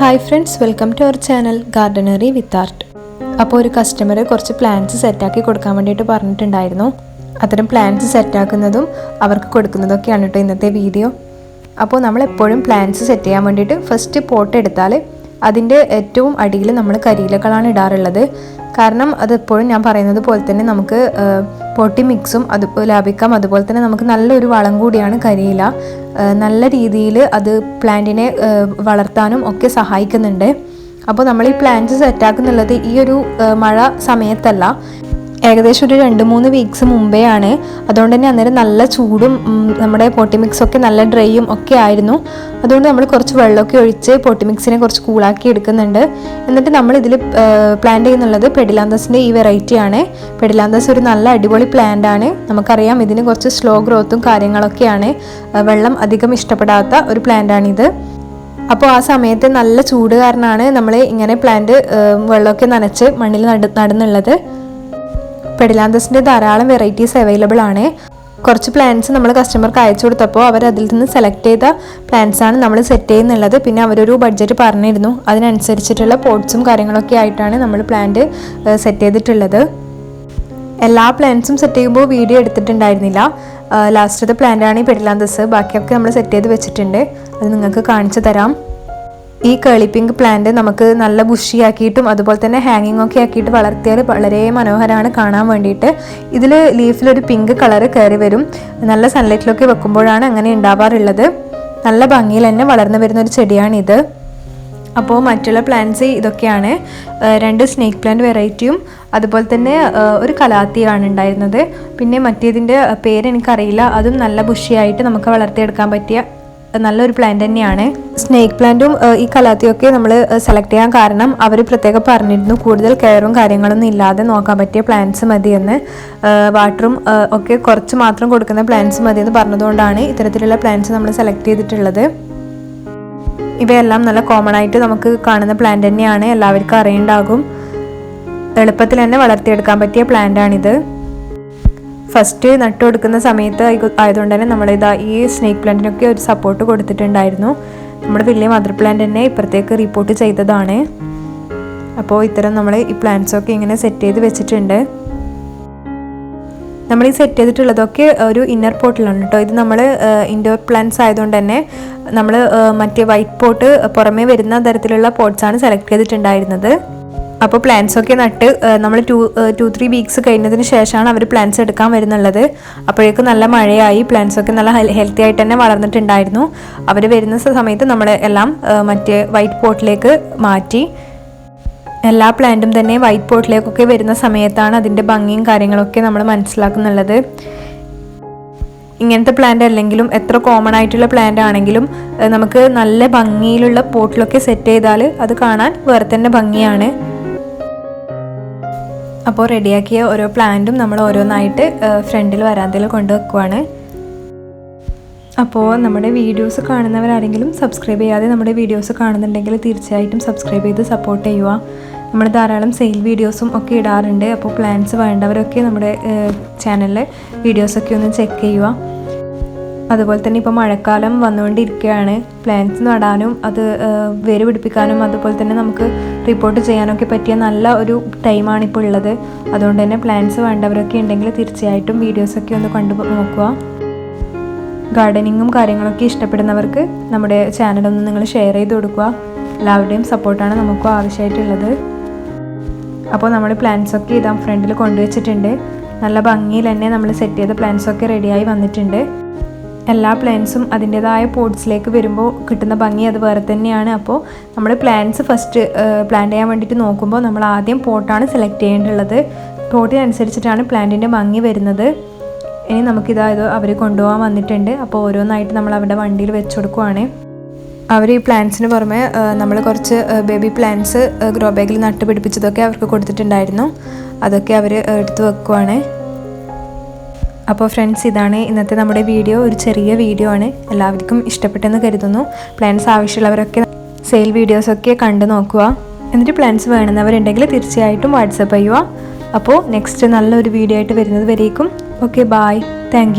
Hi friends welcome to our channel gardenery with art അപ്പോൾ ഒരു customer കുറച്ച് plants സെറ്റാക്കി കൊടുക്കാൻ വേണ്ടിയിട്ട് പറഞ്ഞിട്ടുണ്ടായിരുന്നു. അത്തരം പ്ലാന്റ്സ് സെറ്റാക്കുന്നതും അവർക്ക് കൊടുക്കുന്നതൊക്കെയാണ് കേട്ടോ ഇന്നത്തെ വീഡിയോ അപ്പോൾ നമ്മൾ എപ്പോഴും പ്ലാന്റ്സ് സെറ്റ് ചെയ്യാൻ വേണ്ടിയിട്ട് ഫസ്റ്റ് പോട്ട് എടുത്താൽ അതിന്റെ ഏറ്റവും അടിയിൽ നമ്മൾ കരിയിലകളാണ് ഇടാറുള്ളത്. കാരണം അതെപ്പോഴും ഞാൻ പറയുന്നത് പോലെ തന്നെ നമുക്ക് പൊട്ടി മിക്സും അത് ലാഭിക്കാം. അതുപോലെ തന്നെ നമുക്ക് നല്ലൊരു വളം കൂടിയാണ് കരിയില. നല്ല രീതിയിൽ അത് പ്ലാന്റിനെ വളർത്താനും ഒക്കെ സഹായിക്കുന്നുണ്ട്. അപ്പോൾ നമ്മൾ ഈ പ്ലാന്റ്സ് സെറ്റാക്കുന്നുള്ളത് ഈ ഒരു മഴ സമയത്തല്ല. ഏകദേശം ഒരു രണ്ട് മൂന്ന് വീക്സ് മുമ്പേ ആണ് അതുകൊണ്ട് തന്നെ അന്നേരം നല്ല ചൂടും നമ്മുടെ പൊട്ടി മിക്സ് ഒക്കെ നല്ല ഡ്രൈയും ഒക്കെ ആയിരുന്നു. അതുകൊണ്ട് നമ്മൾ കുറച്ച് വെള്ളമൊക്കെ ഒഴിച്ച് പൊട്ടി മിക്സിനെ കുറച്ച് കൂളാക്കി എടുക്കുന്നുണ്ട്. എന്നിട്ട് നമ്മൾ ഇതിൽ പ്ലാന്റ് ചെയ്യുന്നുള്ളത് പെഡിലാന്തസിന്റെ ഈ വെറൈറ്റി ആണ്. പെഡിലാന്തസ് ഒരു നല്ല അടിപൊളി പ്ലാന്റ് ആണ്. നമുക്കറിയാം ഇതിന് കുറച്ച് സ്ലോ ഗ്രോത്തും കാര്യങ്ങളൊക്കെയാണ്. വെള്ളം അധികം ഇഷ്ടപ്പെടാത്ത ഒരു പ്ലാന്റ് ആണിത്. അപ്പോൾ ആ സമയത്ത് നല്ല ചൂട് കാരണമാണ് നമ്മൾ ഇങ്ങനെ പ്ലാന്റ് വെള്ളമൊക്കെ നനച്ച് മണ്ണിൽ നട നടുന്നുള്ളത്. പെഡിലാന്തസിന്റെ ധാരാളം വെറൈറ്റീസ് അവൈലബിൾ ആണ്. കുറച്ച് പ്ലാന്റ്സ് നമ്മൾ കസ്റ്റമർക്ക് അയച്ചു കൊടുത്തപ്പോൾ അവർ അതിൽ നിന്ന് സെലക്ട് ചെയ്ത പ്ലാന്റ്സാണ് നമ്മൾ സെറ്റ് ചെയ്യുന്നുള്ളത്. പിന്നെ അവരൊരു ബഡ്ജറ്റ് പറഞ്ഞിരുന്നു. അതിനനുസരിച്ചിട്ടുള്ള പോട്ട്സും കാര്യങ്ങളൊക്കെ ആയിട്ടാണ് നമ്മൾ പ്ലാന്റ് സെറ്റ് ചെയ്തിട്ടുള്ളത്. എല്ലാ പ്ലാന്റ്സും സെറ്റ് ചെയ്യുമ്പോൾ വീഡിയോ എടുത്തിട്ടുണ്ടായിരുന്നില്ല. ലാസ്റ്റത്തെ പ്ലാന്റാണ് ഈ പെഡിലാന്തസ് ബാക്കിയൊക്കെ നമ്മൾ സെറ്റ് ചെയ്ത് വെച്ചിട്ടുണ്ട്. അത് നിങ്ങൾക്ക് കാണിച്ചു തരാം. ഈ കേളി പിങ്ക് പ്ലാന്റ് നമുക്ക് നല്ല ബുഷിയാക്കിയിട്ടും അതുപോലെ തന്നെ ഹാങ്ങിങ് ഒക്കെ ആക്കിയിട്ട് വളർത്തിയാൽ വളരെ മനോഹരമാണ് കാണാൻ വേണ്ടിയിട്ട്. ഇതിൽ ലീഫിലൊരു പിങ്ക് കളർ കയറി വരും. നല്ല സൺലൈറ്റിലൊക്കെ വെക്കുമ്പോഴാണ് അങ്ങനെ ഉണ്ടാവാറുള്ളത്. നല്ല ഭംഗിയിൽ തന്നെ വളർന്നു വരുന്ന ഒരു ചെടിയാണിത്. അപ്പോൾ മറ്റുള്ള പ്ലാന്റ്സ് ഇതൊക്കെയാണ്. രണ്ട് സ്നേക്ക് പ്ലാന്റ് വെറൈറ്റിയും അതുപോലെ തന്നെ ഒരു കലാത്തിയാണ് ഉണ്ടായിരുന്നത്. പിന്നെ മറ്റേതിന്റെ പേര് എനിക്കറിയില്ല അതും നല്ല ബുഷിയായിട്ട് നമുക്ക് വളർത്തിയെടുക്കാൻ പറ്റിയ നല്ലൊരു പ്ലാന്റ് തന്നെയാണ്. സ്നേക്ക് പ്ലാന്റും ഈ കലാത്തിയും ഒക്കെ നമ്മൾ സെലക്ട് ചെയ്യാൻ കാരണം അവർ പ്രത്യേകം പറഞ്ഞിരുന്നു. കൂടുതൽ കെയറും കാര്യങ്ങളൊന്നും ഇല്ലാതെ നോക്കാൻ പറ്റിയ പ്ലാന്റ്സ് മതിയെന്ന്. വാട്ടറും ഒക്കെ കുറച്ച് മാത്രം കൊടുക്കുന്ന പ്ലാന്റ്സ് മതിയെന്ന് പറഞ്ഞതുകൊണ്ടാണ് ഇത്തരത്തിലുള്ള പ്ലാന്റ്സ് നമ്മൾ സെലക്ട് ചെയ്തിട്ടുള്ളത്. ഇവയെല്ലാം നല്ല കോമൺ ആയിട്ട് നമുക്ക് കാണുന്ന പ്ലാന്റ് തന്നെയാണ്. എല്ലാവർക്കും അറിയുണ്ടാകും. എളുപ്പത്തിൽ തന്നെ വളർത്തിയെടുക്കാൻ പറ്റിയ പ്ലാന്റ് ആണിത്. ഫസ്റ്റ് നട്ടു കൊടുക്കുന്ന സമയത്ത് ആയി- ആയതുകൊണ്ട് തന്നെ നമ്മളിതാ ഈ സ്നേക്ക് പ്ലാന്റിനൊക്കെ ഒരു സപ്പോർട്ട് കൊടുത്തിട്ടുണ്ടായിരുന്നു. നമ്മുടെ വലിയ മദർ പ്ലാന്റ് തന്നെ ഇപ്പുറത്തേക്ക് റിപ്പോർട്ട് ചെയ്തതാണ്. അപ്പോൾ ഇത്തരം നമ്മൾ ഈ പ്ലാന്റ്സൊക്കെ ഇങ്ങനെ സെറ്റ് ചെയ്ത് വെച്ചിട്ടുണ്ട്. നമ്മൾ ഈ സെറ്റ് ചെയ്തിട്ടുള്ളതൊക്കെ ഒരു ഇന്നർ പോട്ടിലാണ് കേട്ടോ. ഇത് നമ്മൾ ഇൻഡോർ പ്ലാന്റ്സ് ആയതുകൊണ്ട് തന്നെ നമ്മൾ മറ്റേ വൈറ്റ് പോട്ട് പുറമേ വരുന്ന തരത്തിലുള്ള പോട്ട്സാണ് സെലക്ട് ചെയ്തിട്ടുണ്ടായിരുന്നത്. അപ്പോൾ പ്ലാന്റ്സ് ഒക്കെ നട്ട് നമ്മൾ ടു ടു ത്രീ വീക്സ് കഴിഞ്ഞതിന് ശേഷമാണ് അവർ പ്ലാന്റ്സ് എടുക്കാൻ വരുന്നുള്ളത്. അപ്പോഴേക്കും നല്ല മഴയായി പ്ലാന്റ്സ് ഒക്കെ നല്ല ഹെൽത്തി ആയിട്ട് തന്നെ വളർന്നിട്ടുണ്ടായിരുന്നു. അവർ വരുന്ന സമയത്ത് നമ്മൾ എല്ലാം മറ്റേ വൈറ്റ് പോട്ടിലേക്ക് മാറ്റി. എല്ലാ പ്ലാന്റും തന്നെ വൈറ്റ് പോട്ടിലേക്കൊക്കെ വരുന്ന സമയത്താണ് അതിന്റെ ഭംഗിയും കാര്യങ്ങളൊക്കെ നമ്മൾ മനസ്സിലാക്കുന്നുള്ളത്. ഇങ്ങനത്തെ പ്ലാന്റ് അല്ലെങ്കിലും എത്ര കോമൺ ആയിട്ടുള്ള പ്ലാന്റ് ആണെങ്കിലും നമുക്ക് നല്ല ഭംഗിയിലുള്ള പോട്ടിലൊക്കെ സെറ്റ് ചെയ്താൽ അത് കാണാൻ വേറെ തന്നെ ഭംഗിയാണ്. അപ്പോൾ റെഡിയാക്കിയ ഓരോ പ്ലാന്റും നമ്മൾ ഓരോന്നായിട്ട് ഫ്രണ്ടിൽ വരാന്തയിൽ കൊണ്ടുവെക്കുവാണ്. അപ്പോൾ നമ്മുടെ വീഡിയോസ് കാണുന്നവരാരെങ്കിലും സബ്സ്ക്രൈബ് ചെയ്യാതെ നമ്മുടെ വീഡിയോസ് കാണുന്നുണ്ടെങ്കിൽ തീർച്ചയായിട്ടും സബ്സ്ക്രൈബ് ചെയ്ത് സപ്പോർട്ട് ചെയ്യുക. നമ്മൾ ധാരാളം സെയിൽ വീഡിയോസും ഒക്കെ ഇടാറുണ്ട്. അപ്പോൾ പ്ലാൻസ് വേണ്ടവരൊക്കെ നമ്മുടെ ചാനലിൽ വീഡിയോസൊക്കെ ഒന്ന് ചെക്ക് ചെയ്യുക. അതുപോലെ തന്നെ ഇപ്പോൾ മഴക്കാലം വന്നുകൊണ്ടിരിക്കുകയാണ്. പ്ലാന്റ്സ് നടാനും അത് വേര് പിടിപ്പിക്കാനും അതുപോലെ തന്നെ നമുക്ക് റിപ്പോർട്ട് ചെയ്യാനൊക്കെ പറ്റിയ നല്ല ഒരു ടൈമാണ് ഇപ്പോൾ ഉള്ളത്. അതുകൊണ്ട് തന്നെ പ്ലാന്റ്സ് വേണ്ടവരൊക്കെ ഉണ്ടെങ്കിൽ തീർച്ചയായിട്ടും വീഡിയോസൊക്കെ ഒന്ന് കണ്ടു നോക്കുക. ഗാർഡനിങ്ങും കാര്യങ്ങളൊക്കെ ഇഷ്ടപ്പെടുന്നവർക്ക് നമ്മുടെ ചാനലൊന്ന് നിങ്ങൾ ഷെയർ ചെയ്ത് കൊടുക്കുക. എല്ലാവരുടെയും സപ്പോർട്ടാണ് നമുക്ക് ആവശ്യമായിട്ടുള്ളത്. അപ്പോൾ നമ്മൾ പ്ലാന്റ്സൊക്കെ ഇതാ ഫ്രണ്ടിൽ കൊണ്ടുവച്ചിട്ടുണ്ട്. നല്ല ഭംഗിയിൽ തന്നെ നമ്മൾ സെറ്റ് ചെയ്ത പ്ലാന്റ്സൊക്കെ റെഡിയായി വന്നിട്ടുണ്ട്. എല്ലാ പ്ലാന്റ്സും അതിന്റെതായ പോട്ട്സിലേക്ക് വരുമ്പോൾ കിട്ടുന്ന ഭംഗി അത് വേറെ തന്നെയാണ്. അപ്പോൾ നമ്മൾ പ്ലാന്റ്സ് ഫസ്റ്റ് പ്ലാന്റ് ചെയ്യാൻ വേണ്ടിയിട്ട് നോക്കുമ്പോൾ നമ്മൾ ആദ്യം പോട്ടാണ് സെലക്ട് ചെയ്യേണ്ടുള്ളത് പോട്ടിനനുസരിച്ചിട്ടാണ് പ്ലാന്റിന്റെ ഭംഗി വരുന്നത്. ഇനി നമുക്കിതാ ഇത് അവർ കൊണ്ടുപോകാൻ വന്നിട്ടുണ്ട്. അപ്പോൾ ഓരോന്നായിട്ട് നമ്മൾ അവിടെ വണ്ടിയിൽ വെച്ച് കൊടുക്കുവാണ്. അവർ ഈ പ്ലാന്റ്സിന് പുറമെ നമ്മൾ കുറച്ച് ബേബി പ്ലാന്റ്സ് ഗ്രോ ബാഗിൽ നട്ടുപിടിപ്പിച്ചതൊക്കെ അവർക്ക് കൊടുത്തിട്ടുണ്ടായിരുന്നു. അതൊക്കെ അവർ എടുത്തു വെക്കുവാണ്. അപ്പോൾ ഫ്രണ്ട്സ് ഇതാണ് ഇന്നത്തെ നമ്മുടെ വീഡിയോ ഒരു ചെറിയ വീഡിയോ ആണ്. എല്ലാവർക്കും ഇഷ്ടപ്പെട്ടെന്ന് കരുതുന്നു. പ്ലാൻസ് ആവശ്യമുള്ളവരൊക്കെ സെയിൽ വീഡിയോസൊക്കെ കണ്ടു നോക്കുക. എന്നിട്ട് പ്ലാൻസ് വേണമെന്നവരുണ്ടെങ്കിൽ തീർച്ചയായിട്ടും വാട്സപ്പ് ചെയ്യുക. അപ്പോൾ നെക്സ്റ്റ് നല്ലൊരു വീഡിയോ ആയിട്ട് വരുന്നത് വരേക്കും. Okay bye thank